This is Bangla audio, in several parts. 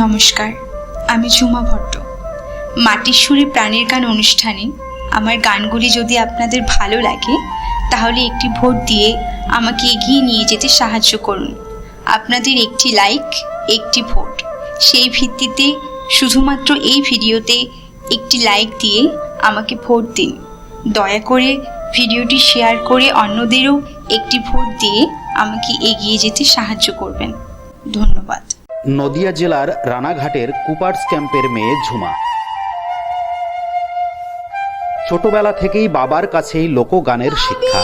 নমস্কার, আমি ঝুমা ভট্ট। মাটির সুরে প্রাণের গান অনুষ্ঠানে আমার গানগুলি যদি আপনাদের ভালো লাগে, তাহলে একটি ভোট দিয়ে আমাকে এগিয়ে নিয়ে যেতে সাহায্য করুন। আপনাদের একটি লাইক, একটি ভোট। সেই ভিত্তিতে শুধুমাত্র এই ভিডিওতে একটি লাইক দিয়ে আমাকে ভোট দিন। দয়া করে ভিডিওটি শেয়ার করে অন্যদেরও একটি ভোট দিয়ে আমাকে এগিয়ে যেতে সাহায্য করবেন। ধন্যবাদ। নদিয়া জেলার রানাঘাটের কুপার্স ক্যাম্পের মেয়ে ঝুমা। ছোটবেলা থেকেই বাবার কাছেই লোকগানের শিক্ষা।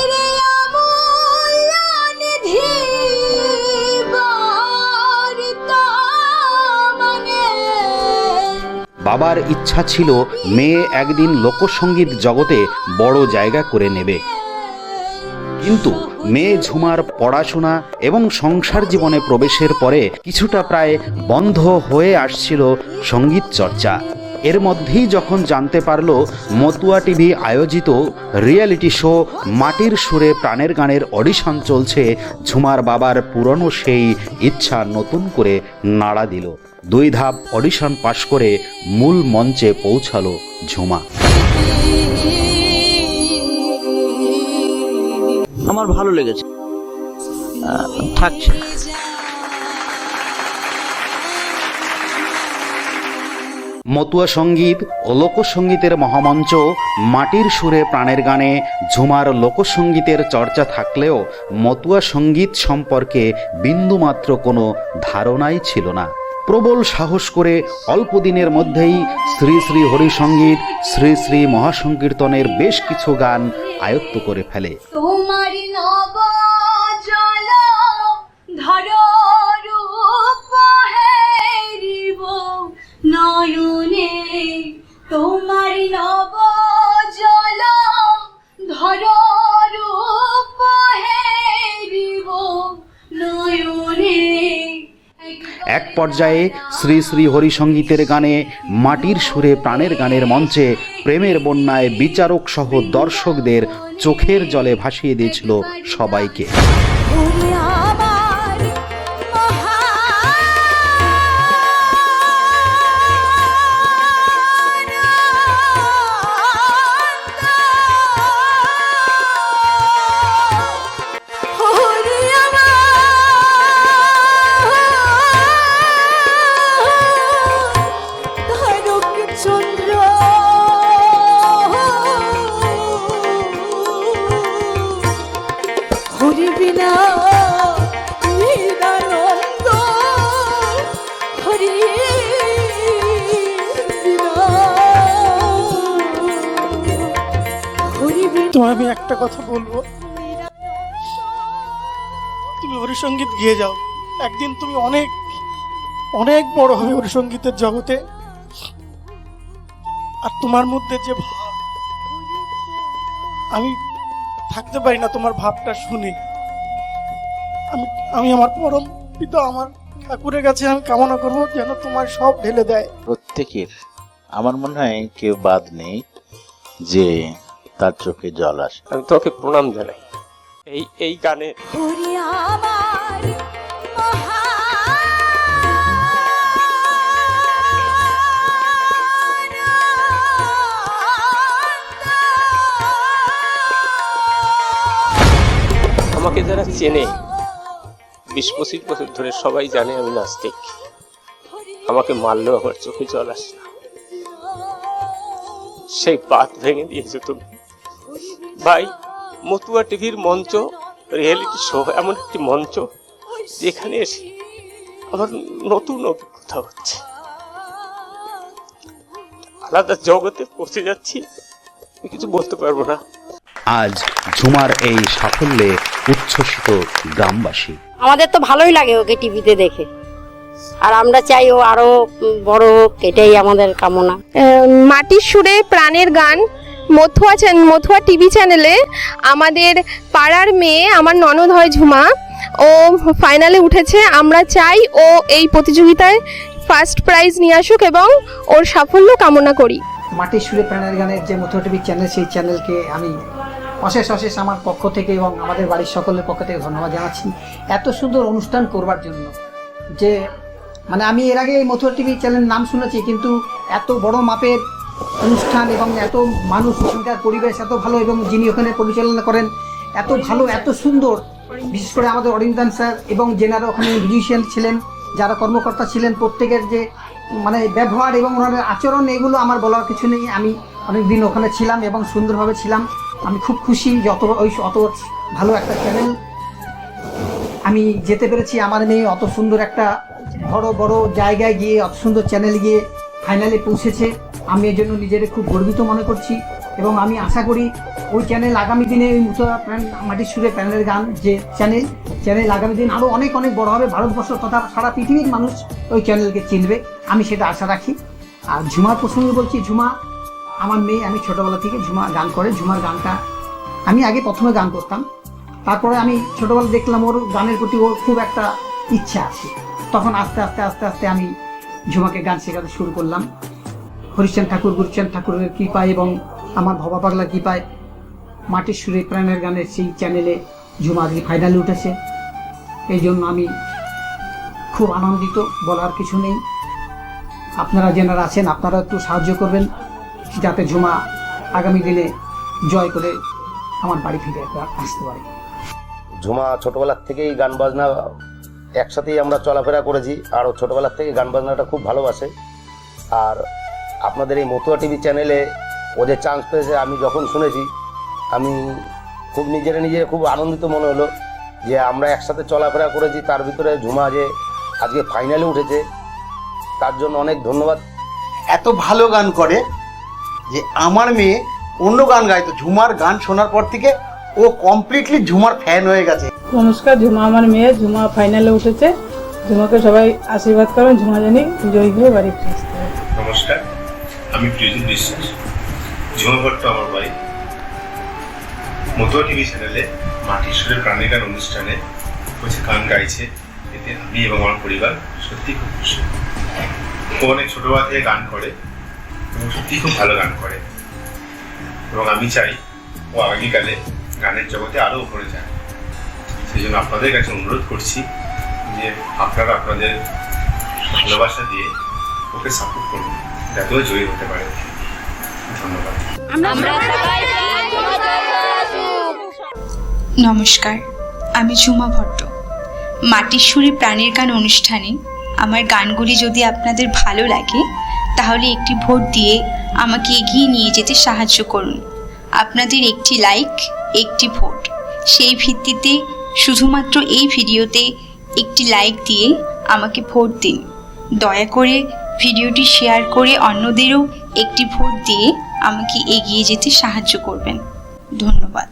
বাবার ইচ্ছা ছিল মেয়ে একদিন লোকসঙ্গীত জগতে বড় জায়গা করে নেবে। কিন্তু মেয়ে ঝুমার পড়াশোনা এবং সংসার জীবনে প্রবেশের পরে কিছুটা প্রায় বন্ধ হয়ে আসছিল সংগীত চর্চা। এর মধ্যেই যখন জানতে পারল মতুয়া টিভি আয়োজিত রিয়েলিটি শো মাটির সুরে প্রাণের গানের অডিশন চলছে, ঝুমার বাবার পুরনো সেই ইচ্ছা নতুন করে নাড়া দিল। দুই ধাপ অডিশন পাশ করে মূল মঞ্চে পৌঁছালো ঝুমা। আমার ভালো লেগেছে। থাকছে। মতুয়া সংগীত ও লোকসঙ্গীতের মহামঞ্চ মাটির সুরে প্রাণের গানে ঝুমার লোকসঙ্গীতের চর্চা থাকলেও মতুয়া সংগীত সম্পর্কে বিন্দুমাত্র কোনো ধারণাই ছিল না। প্রবল সাহস করে অল্প দিনের মধ্যেই শ্রী শ্রী হরিসঙ্গীত শ্রী শ্রী মহাসংকীর্তনের বেশ কিছু গান আয়ত্ত করে ফেলে। নয়নে তোমার পর্যায়ে শ্রী শ্রী হরিসঙ্গীতের গানে, মাটির সুরে প্রাণের গানের মঞ্চে প্রেমের বন্যায় বিচারক সহ দর্শকদের চোখের জলে ভাসিয়ে দিয়েছিল সবাইকে। তোমায় আমি একটা কথা বলব। তুমি হরিসঙ্গীত গিয়ে যাও। একদিন তুমি অনেক অনেক বড় হবে হরিসঙ্গীতের জগতে। আর তোমার মধ্যে যে ভাব, আমি থাকতে পারি না তোমার ভাবটা শুনে। আমি আমি আমার পরম পিতা, আমার ঠাকুরের কাছে আমি কামনা করব যেন তোমার সব ঢেলে দেয়। প্রত্যেকের, আমার মনে হয় কেউ বাদ নেই যে তার চোখে জল আসে। আমি তোকে প্রণাম জানাই। এই এই গানে হরি আমার মহান আমাকে যারা চেনে বিশ পঁচিশ বছর ধরে সবাই জানে আমি নাস্তিক। আমাকে মারলেও আমার চোখে জল আসে সেই পাত ভেঙে দিয়েছে তুমি। ভাই মতুয়া টিভির মঞ্চ রিয়েলিটি শো এমন একটি মঞ্চ যেখানে এসে আমার নতুন অভিজ্ঞতা হচ্ছে। আলাদা জগতে পৌঁছে যাচ্ছি আমি কিছু বলতে পারব না। আজ ঝুমার এই সাফল্যে উচ্ছ্বসিত গ্রামবাসী। আমাদের তো ভালোই লাগে ওকে টিভিতে দেখে। আর আমরা চাই ও আরও বড় হোক এটাই আমাদের কামনা। মাটির সুরে প্রাণের গান মথুয়া মথুয়া টিভি চ্যানেলে আমাদের পাড়ার মেয়ে আমার ননদ হয় ঝুমা। ও ফাইনালে উঠেছে। আমরা চাই ও এই প্রতিযোগিতায় ফার্স্ট প্রাইজ নিয়ে আসুক এবং ওর সাফল্য কামনা করি। মাটির সুরে প্রাণের গানের যে মথুয়া টিভি চ্যানেল, সেই চ্যানেলকে আমি অশেষ অশেষ আমার পক্ষ থেকে এবং আমাদের বাড়ির সকলের পক্ষ থেকে ধন্যবাদ জানাচ্ছি। এত সুন্দর অনুষ্ঠান করবার জন্য যে মানে আমি এর আগে এই মথুরা টিভি চ্যানেল নাম শুনেছি, কিন্তু এত বড় মাপের অনুষ্ঠান এবং এত মানুষ ওখানকার পরিবেশ এত ভালো এবং যিনি ওখানে পরিচালনা করেন, এত ভালো, এত সুন্দর। বিশেষ করে আমাদের অরিন্দান স্যার এবং যেনারা ওখানে মিউজিশিয়ান ছিলেন, যারা কর্মকর্তা ছিলেন, প্রত্যেকের যে মানে ব্যবহার এবং ওনাদের আচরণ, এগুলো আমার বলার কিছু নেই। আমি অনেক দিন ওখানে ছিলাম এবং সুন্দরভাবে ছিলাম। আমি খুব খুশি যত ওই অত ভালো একটা চ্যানেল আমি যেতে পেরেছি। আমার মেয়ে অত সুন্দর একটা বড় বড় জায়গায় গিয়ে, অত সুন্দর চ্যানেল গিয়ে ফাইনালে পৌঁছেছে। আমি এর জন্য নিজের খুব গর্বিত মনে করছি এবং আমি আশা করি ওই চ্যানেল আগামী দিনে ওই প্রাণ মাটির সুরে প্যানেলের গান যে চ্যানেল চ্যানেল আগামী দিন আরও অনেক অনেক বড় হবে। ভারতবর্ষ তথা সারা পৃথিবীর মানুষ ওই চ্যানেলকে চিনবে। আমি সেটা আশা রাখি। আর ঝুমার প্রসঙ্গে বলছি, ঝুমা আমার মেয়ে, আমি ছোটোবেলা থেকে ঝুমা গান করে। ঝুমার গানটা আমি আগে প্রথমে গান করতাম। তারপরে আমি ছোটবেলা দেখলাম ওর গানের প্রতি ওর খুব একটা ইচ্ছা আছে। তখন আস্তে আস্তে আস্তে আস্তে আমি ঝুমাকে গান শেখাতে শুরু করলাম। হরিশ্চন্দ ঠাকুর গুরুচাঁদ ঠাকুরের কৃপায় এবং আমার ভবা পাগলা কৃপায় মাটির সুরে প্রাণের গানের সেই চ্যানেলে ঝুমা আজকে ফাইনালে উঠেছে। এই জন্য আমি খুব আনন্দিত, বলার কিছু নেই। আপনারা যেনারা আছেন আপনারা একটু সাহায্য করবেন, যাতে ঝুমা আগামী দিনে জয় করে আমার বাড়ি ফিরে আসতে পারে। ঝুমা ছোটবেলার থেকেই গান বাজনা একসাথেই আমরা চলাফেরা করেছি আর ছোটবেলার থেকে গান বাজনাটা খুব ভালোবাসে। আর আপনাদের এই মতুয়া টিভি চ্যানেলে ও যে চান্স পেয়েছে আমি যখন শুনেছি আমি খুব নিজের নিজে খুব আনন্দিত মনে হলো যে আমরা একসাথে চলাফেরা করেছি তার ভিতরে ঝুমা যে আজকে ফাইনালে উঠেছে তার জন্য অনেক ধন্যবাদ। এত ভালো গান করে যে আমার মেয়ে অন্য গান গাইতো ঝুমার গান শোনার পর থেকে ও কমপ্লিটলি ঝুমার ফ্যান হয়ে গেছে। নমস্কার ঝুমা আমার মেয়ে ঝুমা ফাইনালে উঠেছে। ঝুমাকে সবাই আশীর্বাদ করেন ঝুমা জানি জয়ী হয়ে বাড়ি ফিরে নমস্কার। আমি প্রিয়জিৎ বিশ্বাস ঝুমা ভট্ট আমার ভাই মতুয়া টিভি চ্যানেলে মাটির সুরে প্রাণী গান অনুষ্ঠানে হচ্ছে গান গাইছে এতে আমি এবং আমার পরিবার সত্যি খুব খুশি। ও অনেক ছোটবেলা থেকে গান করে এবং সত্যি খুব ভালো গান করে। এবং আমি চাই ও আগামীকালে গানের জগতে আরও উপরে যায়। সেই জন্য আপনাদের কাছে অনুরোধ করছি যে আপনারা আপনাদের ভালোবাসা দিয়ে ওকে সাপোর্ট করুন। জয়ী হতে পারে। ধন্যবাদ। নমস্কার আমি ঝুমা ভট্ট। মাটির সুরে প্রাণের গান অনুষ্ঠানে আমার গানগুলি যদি আপনাদের ভালো লাগে তাহলে একটি ভোট দিয়ে আমাকে এগিয়ে নিয়ে যেতে সাহায্য করুন। আপনাদের একটি লাইক একটি ভোট। সেই ভিত্তিতে শুধুমাত্র এই ভিডিওতে একটি লাইক দিয়ে আমাকে ভোট দিন। দয়া করে ভিডিওটি শেয়ার করে অন্যদেরও একটি ভোট দিয়ে আমাকে এগিয়ে যেতে সাহায্য করবেন। ধন্যবাদ।